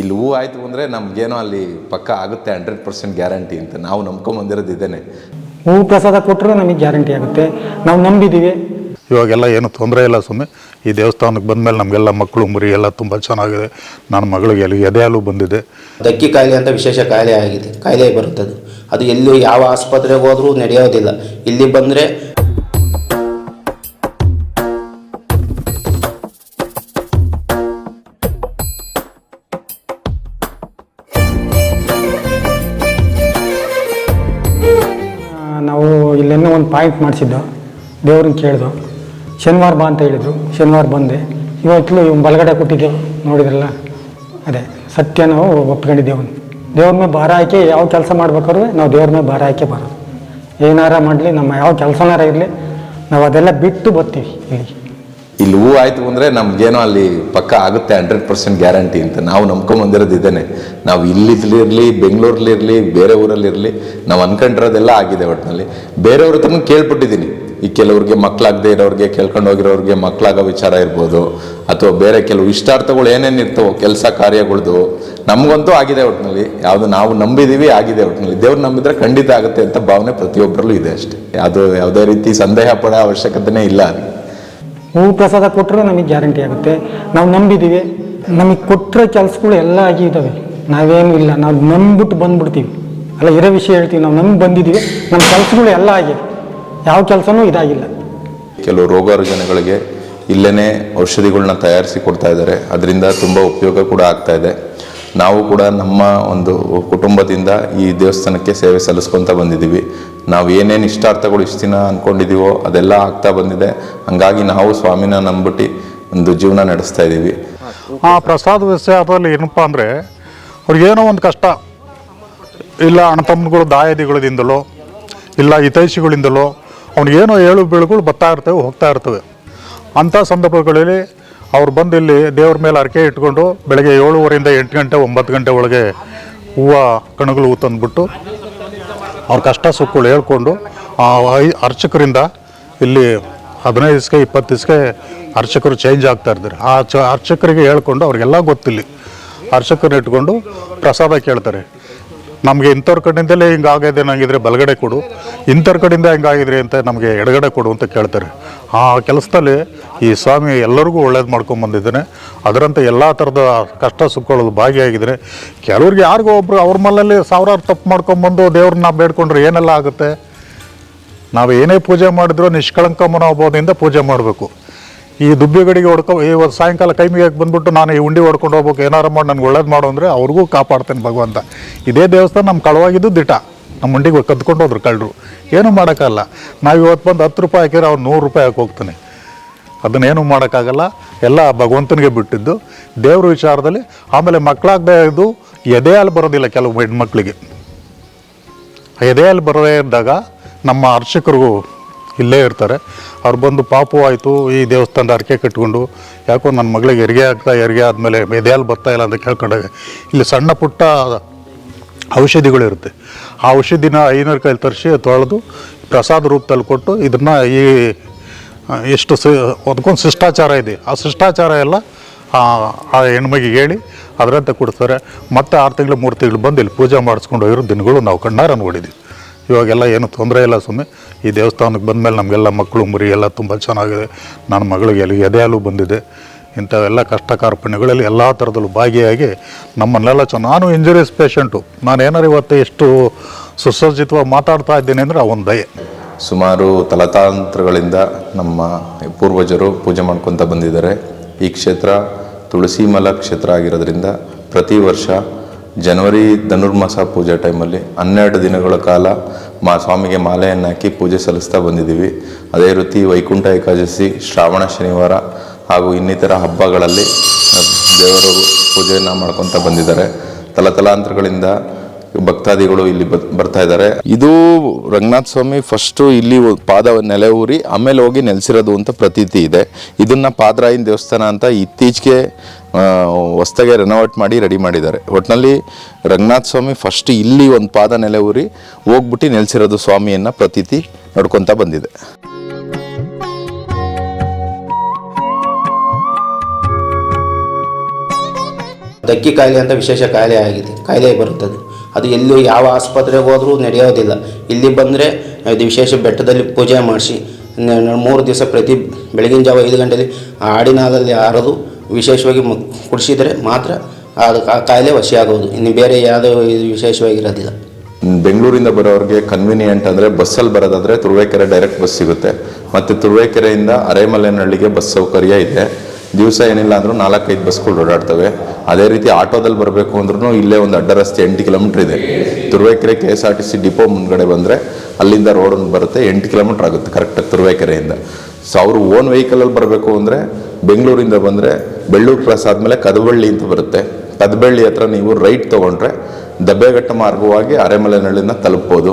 ಇಲ್ಲಿ ಹೂ ಆಯಿತು ಅಂದರೆ ನಮಗೇನೋ ಅಲ್ಲಿ ಪಕ್ಕ ಆಗುತ್ತೆ ಹಂಡ್ರೆಡ್ ಪರ್ಸೆಂಟ್ ಗ್ಯಾರಂಟಿ ಅಂತ. ನಾವು ನಂಬ್ಕೊಂಬಂದಿರೋದು ಇದೇನೆ. ಹೂವು ಪ್ರಸಾದ ಕೊಟ್ಟರೆ ನಮಗೆ ಗ್ಯಾರಂಟಿ ಆಗುತ್ತೆ. ನಾವು ನಂಬಿದ್ದೀವಿ ಇವಾಗೆಲ್ಲ ಏನು ತೊಂದರೆ ಇಲ್ಲ ಸುಮ್ಮನೆ ಈ ದೇವಸ್ಥಾನಕ್ಕೆ ಬಂದಮೇಲೆ ನಮಗೆಲ್ಲ ಮಕ್ಕಳು ಮುರಿ ಎಲ್ಲ ತುಂಬ ಚೆನ್ನಾಗಿದೆ. ನನ್ನ ಮಗಳಿಗೆ ಎಲ್ಲಿ ಎದೆ ಹಾಲು ಬಂದಿದೆ. ದಕ್ಕಿ ಕಾಯಿಲೆ ಅಂತ ವಿಶೇಷ ಕಾಯಿಲೆ ಆಗಿದೆ. ಕಾಯಿಲೆ ಬರುತ್ತದೆ. ಅದು ಎಲ್ಲಿ ಯಾವ ಆಸ್ಪತ್ರೆಗೆ ಹೋದರೂ ನಡೆಯೋದಿಲ್ಲ. ಇಲ್ಲಿ ಬಂದರೆ ಒಂದು ಪಾಯಿಂಟ್ ಮಾಡಿಸಿದ್ದು, ದೇವ್ರನ್ನ ಕೇಳಿದ್ರು ಶನಿವಾರ ಬಾ ಅಂತ ಹೇಳಿದರು, ಶನಿವಾರ ಬಂದೆ. ಇವತ್ತು ಇವ್ನು ಬಲಗಡೆ ಕೊಟ್ಟಿದ್ದೆವು ನೋಡಿದ್ರಲ್ಲ, ಅದೇ ಸತ್ಯ ನಾವು ಒಪ್ಕೊಂಡಿದ್ದೇವು ದೇವ್ರ ಮೇಲೆ ಭಾರ ಹಾಕಿ ಯಾವ ಕೆಲಸ ಮಾಡ್ಬೇಕಾದ್ರೆ ನಾವು ದೇವ್ರ ಮೇಲೆ ಭಾರ ಹಾಕಿ ಬರೋದು. ಏನಾರ ಮಾಡಲಿ, ನಮ್ಮ ಯಾವ ಕೆಲಸನಾರ ಇರಲಿ, ನಾವು ಅದೆಲ್ಲ ಬಿಟ್ಟು ಬರ್ತೀವಿ ಇಲ್ಲಿ. ಇಲ್ಲಿ ಹೂ ಆಯಿತು ಅಂದರೆ ನಮಗೇನೋ ಅಲ್ಲಿ ಪಕ್ಕ ಆಗುತ್ತೆ ಹಂಡ್ರೆಡ್ ಪರ್ಸೆಂಟ್ ಗ್ಯಾರಂಟಿ ಅಂತ. ನಾವು ನಂಬ್ಕೊಂಬಂದಿರೋದು ಇದೇನೆ ನಾವು ಇಲ್ಲಿರ್ಲಿ ಬೆಂಗಳೂರಲ್ಲಿರಲಿ ಬೇರೆ ಊರಲ್ಲಿರಲಿ, ನಾವು ಅನ್ಕೊಂಡಿರೋದೆಲ್ಲ ಆಗಿದೆ ಒಟ್ಟಿನಲ್ಲಿ ಬೇರೆಯವ್ರ ಹತ್ರನೂ ಕೇಳ್ಬಿಟ್ಟಿದ್ದೀನಿ. ಈ ಕೆಲವ್ರಿಗೆ ಮಕ್ಕಳಾಗದೇ ಇರೋರಿಗೆ ಕೇಳ್ಕೊಂಡು ಹೋಗಿರೋರಿಗೆ ಮಕ್ಕಳಾಗೋ ವಿಚಾರ ಇರ್ಬೋದು, ಅಥವಾ ಬೇರೆ ಕೆಲವು ಇಷ್ಟಾರ್ಥಗಳು ಏನೇನು ಇರ್ತವೋ, ಕೆಲಸ ಕಾರ್ಯಗಳದು, ನಮಗಂತೂ ಆಗಿದೆ ಒಟ್ಟಿನಲ್ಲಿ ಯಾವುದು ನಾವು ನಂಬಿದೀವಿ, ಆಗಿದೆ ಒಟ್ಟಿನಲ್ಲಿ ದೇವ್ರು ನಂಬಿದ್ರೆ ಖಂಡಿತ ಆಗುತ್ತೆ ಅಂತ ಭಾವನೆ ಪ್ರತಿಯೊಬ್ಬರಲ್ಲೂ ಇದೆ ಅಷ್ಟೇ. ಅದು ಯಾವುದೇ ರೀತಿ ಸಂದೇಹ ಪಡೋ ಅವಶ್ಯಕತೆನೇ ಇಲ್ಲ ಅದಕ್ಕೆ ಹೂವು ಪ್ರಸಾದ ಕೊಟ್ಟರೆ ನಮಗೆ ಗ್ಯಾರಂಟಿ ಆಗುತ್ತೆ. ನಾವು ನಂಬಿದ್ದೀವಿ ನಮಗೆ ಕೊಟ್ಟರೆ ಕೆಲಸಗಳು ಎಲ್ಲ ಆಗಿದ್ದಾವೆ ನಾವೇನು ಇಲ್ಲ. ನಾವು ನಂಬಿಬಿಟ್ಟು ಬಂದ್ಬಿಡ್ತೀವಿ. ಅಲ್ಲ, ಇರೋ ವಿಷಯ ಹೇಳ್ತೀವಿ. ನಾವು ನಂಬಿ ಬಂದಿದ್ದೀವಿ ನಮ್ಮ ಕೆಲಸಗಳು ಎಲ್ಲ ಆಗಿದೆ. ಯಾವ ಕೆಲಸನೂ ಇದಾಗಿಲ್ಲ. ಕೆಲವು ರೋಗ ರುಜಿನಗಳಿಗೆ ಇಲ್ಲೇ ಔಷಧಿಗಳನ್ನ ತಯಾರಿಸಿ ಕೊಡ್ತಾ ಇದ್ದಾರೆ. ಅದರಿಂದ ತುಂಬ ಉಪಯೋಗ ಕೂಡ ಆಗ್ತಾ ಇದೆ. ನಾವು ಕೂಡ ನಮ್ಮ ಒಂದು ಕುಟುಂಬದಿಂದ ಈ ದೇವಸ್ಥಾನಕ್ಕೆ ಸೇವೆ ಸಲ್ಲಿಸ್ಕೊತ ಬಂದಿದ್ದೀವಿ. ನಾವು ಏನೇನು ಇಷ್ಟಾರ್ಥಗಳು ಇಷ್ಟು ದಿನ ಅಂದ್ಕೊಂಡಿದ್ದೀವೋ ಅದೆಲ್ಲ ಆಗ್ತಾ ಬಂದಿದೆ. ಹಂಗಾಗಿ ನಾವು ಸ್ವಾಮಿನ ನಂಬಿಟ್ಟು ಒಂದು ಜೀವನ ನಡೆಸ್ತಾ ಇದ್ದೀವಿ. ಆ ಪ್ರಸಾದ ವಿಷಯದಲ್ಲಿ ಏನಪ್ಪ ಅಂದರೆ ಅವ್ರಿಗೇನೋ ಒಂದು ಕಷ್ಟ. ಇಲ್ಲ ಅಣ್ಣತಮ್ಮಗಳು ದಾಯಾದಿಗಳಿಂದಲೋ, ಇಲ್ಲ ಹಿತೈಷಿಗಳಿಂದಲೋ, ಅವ್ನಿಗೇನೋ ಏಳು ಬೀಳುಗಳು ಬರ್ತಾ ಇರ್ತವೆ, ಹೋಗ್ತಾ ಇರ್ತವೆ. ಅಂಥ ಸಂದರ್ಭಗಳಲ್ಲಿ ಅವ್ರು ಬಂದು ಇಲ್ಲಿ ದೇವ್ರ ಮೇಲೆ ಅರಕೆ ಇಟ್ಕೊಂಡು ಬೆಳಗ್ಗೆ ಏಳುವರೆಯಿಂದ ಎಂಟು ಗಂಟೆ, ಒಂಬತ್ತು ಗಂಟೆ ಒಳಗೆ ಹೂವು ಕಣಗಳು ಹೂ ತಂದ್ಬಿಟ್ಟು ಅವ್ರ ಕಷ್ಟ ಸುಖಗಳು ಹೇಳ್ಕೊಂಡು ಅರ್ಚಕರಿಂದ ಇಲ್ಲಿ ಹದಿನೈದು ದಿವಸಕ್ಕೆ, ಇಪ್ಪತ್ತು ದಿವಸಕ್ಕೆ ಅರ್ಚಕರು ಚೇಂಜ್ ಆಗ್ತಾ ಇರ್ತಾರೆ ಆ ಚ ಅರ್ಚಕರಿಗೆ ಹೇಳ್ಕೊಂಡು ಅವ್ರಿಗೆಲ್ಲ ಗೊತ್ತಿಲ್ಲ. ಅರ್ಚಕರನ್ನ ಇಟ್ಕೊಂಡು ಪ್ರಸಾದ ಕೇಳ್ತಾರೆ. ನಮಗೆ ಇಂಥವ್ರ ಕಡೆಯಿಂದಲೇ ಹಿಂಗಾಗಿದೆ ನಂಗಿದ್ರೆ ಬಲಗಡೆ ಕೊಡು. ಇಂಥವ್ರ ಕಡೆಯಿಂದ ಹಿಂಗಾಗಿದ್ರಿ ಅಂತ ನಮಗೆ ಎಡಗಡೆ ಕೊಡು ಅಂತ ಕೇಳ್ತಾರೆ. ಆ ಕೆಲಸದಲ್ಲಿ ಈ ಸ್ವಾಮಿ ಎಲ್ಲರಿಗೂ ಒಳ್ಳೇದು ಮಾಡ್ಕೊಂಡು ಬಂದಿದ್ದಾನೆ. ಅದರಂತೆ ಎಲ್ಲ ಥರದ ಕಷ್ಟ ಸುಖಗಳು ಭಾಗಿಯಾಗಿದ್ದಾನೆ ಕೆಲವ್ರಿಗೆ ಯಾರಿಗೋ ಒಬ್ರು ಅವ್ರ ಮನೆಯಲ್ಲಿ ಸಾವಿರಾರು ತಪ್ಪು ಮಾಡ್ಕೊಂಬಂದು ದೇವ್ರನ್ನ ಬೇಡ್ಕೊಂಡ್ರೆ ಏನೆಲ್ಲ ಆಗುತ್ತೆ? ನಾವು ಏನೇ ಪೂಜೆ ಮಾಡಿದ್ರು ನಿಷ್ಕಳಂಕ ಮನೋಭಾವದಿಂದ ಪೂಜೆ ಮಾಡಬೇಕು. ಈ ದುಬ್ಬಿಗಡಿಗೆ ಹೊಡ್ಕೊ ಇವತ್ತು ಸಾಯಂಕಾಲ ಕೈಮಿಗೆ ಮುಗಿಯಕ್ಕೆ ಬಂದ್ಬಿಟ್ಟು ನಾನು ಈ ಉಂಡಿ ಹೊಡ್ಕೊಂಡು ಹೋಗ್ಬೇಕು, ಏನಾರು ಮಾಡಿ ನನಗೆ ಒಳ್ಳೇದು ಮಾಡು ಅಂದರೆ ಅವ್ರಿಗೂ ಕಾಪಾಡ್ತೇನೆ ಭಗವಂತ. ಇದೇ ದೇವಸ್ಥಾನ ನಮ್ಮ ಕಳವಾಗಿದ್ದು ದಿಟ. ನಮ್ಮ ಉಂಡಿಗೆ ಕದ್ಕೊಂಡು ಹೋದ್ರು ಕಳ್ಳರು. ಏನೂ ಮಾಡೋಕ್ಕಲ್ಲ ನಾವು ಇವತ್ತು ಬಂದು ಹತ್ತು ರೂಪಾಯಿ ಹಾಕಿದ್ರೆ ಅವ್ನು ನೂರು ರೂಪಾಯಿ ಹಾಕಿ ಹೋಗ್ತಾನೆ. ಅದನ್ನೇನು ಮಾಡೋಕ್ಕಾಗಲ್ಲ. ಎಲ್ಲ ಭಗವಂತನಿಗೆ ಬಿಟ್ಟಿದ್ದು. ದೇವ್ರ ವಿಚಾರದಲ್ಲಿ ಆಮೇಲೆ ಮಕ್ಕಳಾಗದೇ ಇದು ಎದೆ ಹಾಲು ಬರೋದಿಲ್ಲ ಕೆಲವು ಹೆಣ್ಮಕ್ಳಿಗೆ. ಎದೆಯಲ್ಲಿ ಬರದೇ ಇದ್ದಾಗ ನಮ್ಮ ಅರ್ಚಕರು ಇಲ್ಲೇ ಇರ್ತಾರೆ. ಅವ್ರು ಬಂದು ಪಾಪು ಆಯಿತು, ಈ ದೇವಸ್ಥಾನದ ಅರಕೆ ಕಟ್ಕೊಂಡು, ಯಾಕೋ ನನ್ನ ಮಗಳಿಗೆ ಹೆರಿಗೆ ಆಗ್ತಾ, ಹೆರಿಗೆ ಆದಮೇಲೆ ಎದೆಯಲ್ಲಿ ಬರ್ತಾ ಇಲ್ಲ ಅಂತ ಕೇಳ್ಕೊಂಡಾಗ, ಇಲ್ಲಿ ಸಣ್ಣ ಪುಟ್ಟ ಔಷಧಿಗಳಿರುತ್ತೆ ಆ ಔಷಧಿನ ಐನೂರು ಕೈಲಿ ತರಿಸಿ ತೊಳೆದು, ಪ್ರಸಾದ ರೂಪದಲ್ಲಿ ಕೊಟ್ಟು, ಇದನ್ನು ಈ, ಎಷ್ಟು ಸಿ, ಅದಕ್ಕೊಂದು ಶಿಷ್ಟಾಚಾರ ಇದೆ. ಆ ಶಿಷ್ಟಾಚಾರ ಎಲ್ಲ ಆ ಹೆಣ್ಮಗಿಗೆ ಹೇಳಿ, ಅದರಂತೆ ಕೊಡ್ತಾರೆ. ಮತ್ತೆ ಆರು ತಿಂಗಳು, ಮೂರು ತಿಂಗಳು ಬಂದು ಇಲ್ಲಿ ಪೂಜೆ ಮಾಡಿಸ್ಕೊಂಡು ಹೋಗಿರೋ ದಿನಗಳು ನಾವು ಕಣ್ಣಾರ ನೋಡಿದ್ವಿ. ಇವಾಗೆಲ್ಲ ಏನು ತೊಂದರೆ ಇಲ್ಲ ಸುಮ್ಮನೆ ಈ ದೇವಸ್ಥಾನಕ್ಕೆ ಬಂದಮೇಲೆ ನಮಗೆಲ್ಲ ಮಕ್ಕಳು, ಮುರಿ ಎಲ್ಲ ತುಂಬ ಚೆನ್ನಾಗಿದೆ. ನನ್ನ ಮಗಳಿಗೆ ಎಲ್ಲಿ ಎದೆ ಹಾಲು ಬಂದಿದೆ. ಇಂಥವೆಲ್ಲ ಕಷ್ಟ ಕಾರ್ಪಣ್ಯಗಳಲ್ಲಿ ಎಲ್ಲ ಥರದಲ್ಲೂ ಭಾಗಿಯಾಗಿ ನಮ್ಮನ್ನೆಲ್ಲ ಚ, ನಾನು ಇಂಜುರಿಯಸ್ ಪೇಷಂಟು ನಾನು ಏನಾರು ಇವತ್ತು ಎಷ್ಟು ಸುಸಜ್ಜಿತವಾಗಿ ಮಾತಾಡ್ತಾ ಇದ್ದೀನಿ ಅಂದರೆ ಆ ಒಂದು ದಯೆ. ಸುಮಾರು ತಲತಾಂತ್ರಗಳಿಂದ ನಮ್ಮ ಪೂರ್ವಜರು ಪೂಜೆ ಮಾಡ್ಕೊತ ಬಂದಿದ್ದಾರೆ. ಈ ಕ್ಷೇತ್ರ ತುಳಸಿಮಲ ಕ್ಷೇತ್ರ ಆಗಿರೋದ್ರಿಂದ ಪ್ರತಿ ವರ್ಷ ಜನವರಿ ಧನುರ್ಮಾಸ ಪೂಜೆ ಟೈಮಲ್ಲಿ ಹನ್ನೆರಡು ದಿನಗಳ ಕಾಲ ಮಾ ಸ್ವಾಮಿಗೆ ಮಾಲೆಯನ್ನು ಹಾಕಿ ಪೂಜೆ ಸಲ್ಲಿಸ್ತಾ ಬಂದಿದ್ದೀವಿ. ಅದೇ ರೀತಿ ವೈಕುಂಠ ಏಕಾದಶಿ, ಶ್ರಾವಣ ಶನಿವಾರ ಹಾಗೂ ಇನ್ನಿತರ ಹಬ್ಬಗಳಲ್ಲಿ ದೇವರು ಪೂಜೆಯನ್ನು ಮಾಡ್ಕೊತ ಬಂದಿದ್ದಾರೆ. ತಲತಲಾಂತರಗಳಿಂದ ಭಕ್ತಾದಿಗಳು ಇಲ್ಲಿ ಬರ್ತಾ ಇದ್ದಾರೆ. ಇದು ರಂಗನಾಥ ಸ್ವಾಮಿ ಫಸ್ಟು ಇಲ್ಲಿ ಪಾದ ನೆಲೆ ಊರಿ ಆಮೇಲೆ ಹೋಗಿ ನೆಲೆಸಿರೋದು ಅಂತ ಪ್ರತೀತಿ ಇದೆ. ಇದನ್ನ ಪಾದರಾಯನ ದೇವಸ್ಥಾನ ಅಂತ ಇತ್ತೀಚೆಗೆ ಹೊಸ್ದಾಗೆ ರೆನೋವೇಟ್ ಮಾಡಿ ರೆಡಿ ಮಾಡಿದ್ದಾರೆ. ಒಟ್ಟಿನಲ್ಲಿ ರಂಗನಾಥ ಸ್ವಾಮಿ ಫಸ್ಟ್ ಇಲ್ಲಿ ಒಂದು ಪಾದ ನೆಲೆ ಊರಿ ಹೋಗ್ಬಿಟ್ಟು ನೆಲೆಸಿರೋದು ಸ್ವಾಮಿಯನ್ನು ಪ್ರತೀತಿ ನಡ್ಕೊತಾ ಬಂದಿದೆ. ದಕ್ಕಿ ಕಾಯಿಲೆ ಅಂತ ವಿಶೇಷ ಕಾಯಿಲೆ ಆಗಿದೆ. ಕಾಯಿಲೆ ಬರುತ್ತದೆ. ಅದು ಎಲ್ಲೂ ಯಾವ ಆಸ್ಪತ್ರೆಗೆ ಹೋದರೂ ನಡೆಯೋದಿಲ್ಲ. ಇಲ್ಲಿ ಬಂದರೆ ಇದು ವಿಶೇಷ ಬೆಟ್ಟದಲ್ಲಿ ಪೂಜೆ ಮಾಡಿಸಿ ಮೂರು ದಿವಸ ಪ್ರತಿ ಬೆಳಗಿನ ಜಾವ ಐದು ಗಂಟೆಯಲ್ಲಿ ಆಡಿನಾಲಲ್ಲಿ ಹಾರೋದು ವಿಶೇಷವಾಗಿ ಕುಡಿಸಿದರೆ ಮಾತ್ರ ಅದು ಆ ಕಾಯಿಲೆ ವಶಿಯಾಗೋದು ಇನ್ನು ಬೇರೆ ಯಾವುದೋ ವಿಶೇಷವಾಗಿರೋದಿಲ್ಲ. ಬೆಂಗಳೂರಿಂದ ಬರೋರಿಗೆ ಕನ್ವಿನಿಯೆಂಟ್ ಅಂದರೆ ಬಸ್ಸಲ್ಲಿ ಬರೋದಾದರೆ ತುರುವೇಕೆರೆ ಡೈರೆಕ್ಟ್ ಬಸ್ ಸಿಗುತ್ತೆ. ಮತ್ತು ತುರುವೇಕೆರೆಯಿಂದ ಅರೆಮಲೆನಹಳ್ಳಿಗೆ ಬಸ್ ಸೌಕರ್ಯ ಇದೆ. ದಿವಸ ಏನಿಲ್ಲ ಅಂದರೂ ನಾಲ್ಕೈದು ಬಸ್ಗಳು ಓಡಾಡ್ತವೆ. ಅದೇ ರೀತಿ ಆಟೋದಲ್ಲಿ ಬರಬೇಕು ಅಂದ್ರೂ ಇಲ್ಲೇ ಒಂದು ಅಡ್ಡ ರಸ್ತೆ ಎಂಟು ಕಿಲೋಮೀಟ್ರ್ ಇದೆ. Turuvekere K S R T C depot ಮುಂದ್ಗಡೆ ಬಂದರೆ ಅಲ್ಲಿಂದ ರೋಡ್ ಬರುತ್ತೆ, ಎಂಟು ಕಿಲೋಮೀಟ್ರ್ ಆಗುತ್ತೆ ಕರೆಕ್ಟಾಗಿ ತುರುವೇಕೆರೆಯಿಂದ. ಸೊ ಅವರು ಓನ್ ವೆಹಿಕಲಲ್ಲಿ ಬರಬೇಕು ಅಂದರೆ ಬೆಂಗಳೂರಿಂದ ಬಂದರೆ ಬೆಳ್ಳೂರು ಕ್ರಾಸ್ ಆದಮೇಲೆ ಕದಬಳ್ಳಿ ಅಂತ ಬರುತ್ತೆ. ಕದಬಳ್ಳಿ ಹತ್ರ ನೀವು ರೈಟ್ ತೊಗೊಂಡ್ರೆ ದಬ್ಬೆಘಟ್ಟ ಮಾರ್ಗವಾಗಿ ಅರೆಮಲೆನಳ್ಳಿನ ತಲುಪ್ಬೋದು.